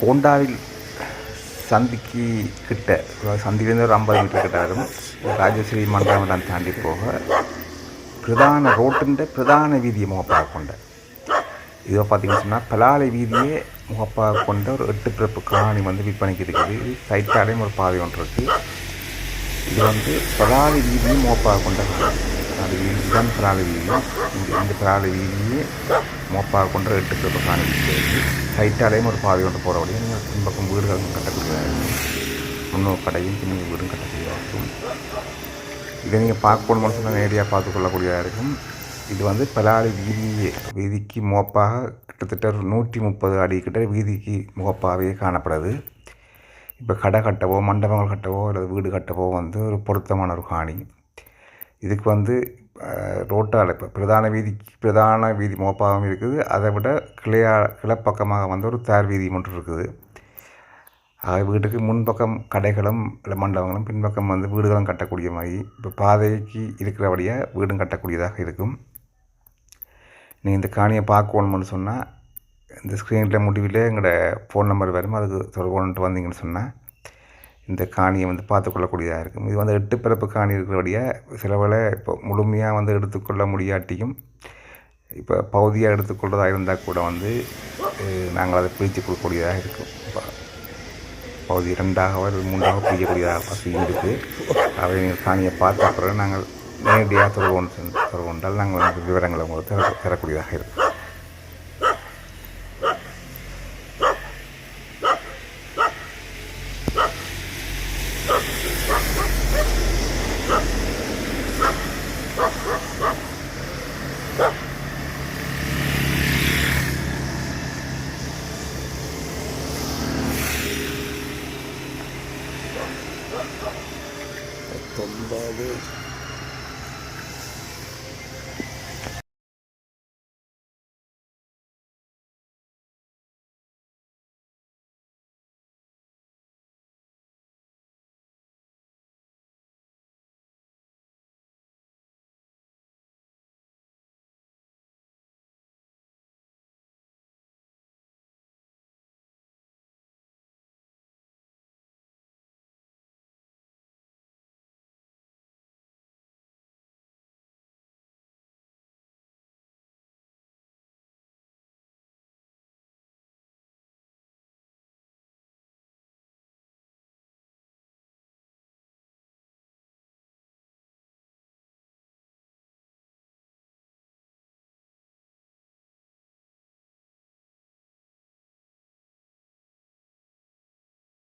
கோண்டாவில் சந்திக்கு கிட்ட சந்திலேருந்து ஒரு ஐம்பது மீட்டர் கிட்ட வரும். ராஜஸ்ரீ மண்டபம் தாண்டி போக பிரதான ரோட்டுன்ற பிரதான வீதியை முகப்பாக கொண்ட. இதை பார்த்தீங்கன்னு சொன்னால் பலாலை வீதியே முகப்பாக கொண்ட ஒரு எட்டு பிறப்பு காணி வந்து விற்பனைக்கு இருக்குது. இது சைட்டாலையும் ஒரு பாதை ஒன்று இருக்குது இது வந்து பலாலை வீதியை முகப்பாக கொண்ட காணி இதுதான் பலாலை வீதியும் இந்த இந்த பலாலை வீதியே முகப்பாக கொண்ட எட்டு பிறப்பு காணி இருக்குது ஒரு பாதை கொண்டு போகிற வழியும் நீங்கள் பின்பக்கம் வீடுகள் கட்டக்கூடிய முன்னோர் கடையும் பின்னணி வீடும் கட்டக்கூடியதாகும். இதை நீங்கள் பார்க்கணும் சொன்னால் நேரடியாக பார்த்துக்கொள்ளக்கூடியதாக இருக்கும். இது வந்து பலாலி வீதியே வீதிக்கு முகப்பாக கிட்டத்தட்ட ஒரு நூற்றி முப்பது அடி கிட்ட வீதிக்கு முகப்பாகவே காணப்படுது. இப்போ கடை கட்டவோ மண்டபங்கள் கட்டவோ அல்லது வீடு கட்டவோ வந்து ஒரு பொருத்தமான ஒரு காணி. இதுக்கு வந்து ரோட்டால் இப்போ பிரதான வீதிக்கு பிரதான வீதி மோப்பாகவும் இருக்குது. அதை விட கிளையா கிளப்பக்கமாக வந்து ஒரு தார் வீதி ஒன்று இருக்குது. ஆக வீட்டுக்கு முன்பக்கம் கடைகளும் இல்லை மண்டபங்களும் பின்பக்கம் வந்து வீடுகளும் கட்டக்கூடிய மாதிரி இப்போ பாதைக்கு இருக்கிறபடியாக வீடும் கட்டக்கூடியதாக இருக்கும். நீங்கள் இந்த காணியை பார்க்கணும்னு சொன்னால் இந்த ஸ்க்ரீனில் முடிவில் எங்களோட ஃபோன் நம்பர் வரும் அதுக்கு தொடர்பு கொண்டு வந்தீங்கன்னு சொன்னால் இந்த காணியை வந்து பார்த்துக்கொள்ளக்கூடியதாக இருக்கும். இது வந்து எட்டு பிறப்பு காணி இருக்கிறபடியாக சில இப்போ முழுமையாக வந்து எடுத்துக்கொள்ள முடியாட்டியும் இப்போ பகுதியாக எடுத்துக்கொள்றதா இருந்தால் கூட வந்து நாங்கள் அதை பிரித்து கொடுக்கக்கூடியதாக இருக்கும். இப்போ பகுதி ரெண்டாக அல்லது மூன்றாக பிரிக்கக்கூடியதாக வசதி இருக்குது அவை நீங்கள் காணியை பார்த்த பிறகு நாங்கள் நேரடியாக தொடர்பு சென்று- தொடர்பு கொண்டால் நாங்கள் விவரங்களை உங்களுக்கு தர தரக்கூடியதாக இருக்கும். പത്തൊമ്പത്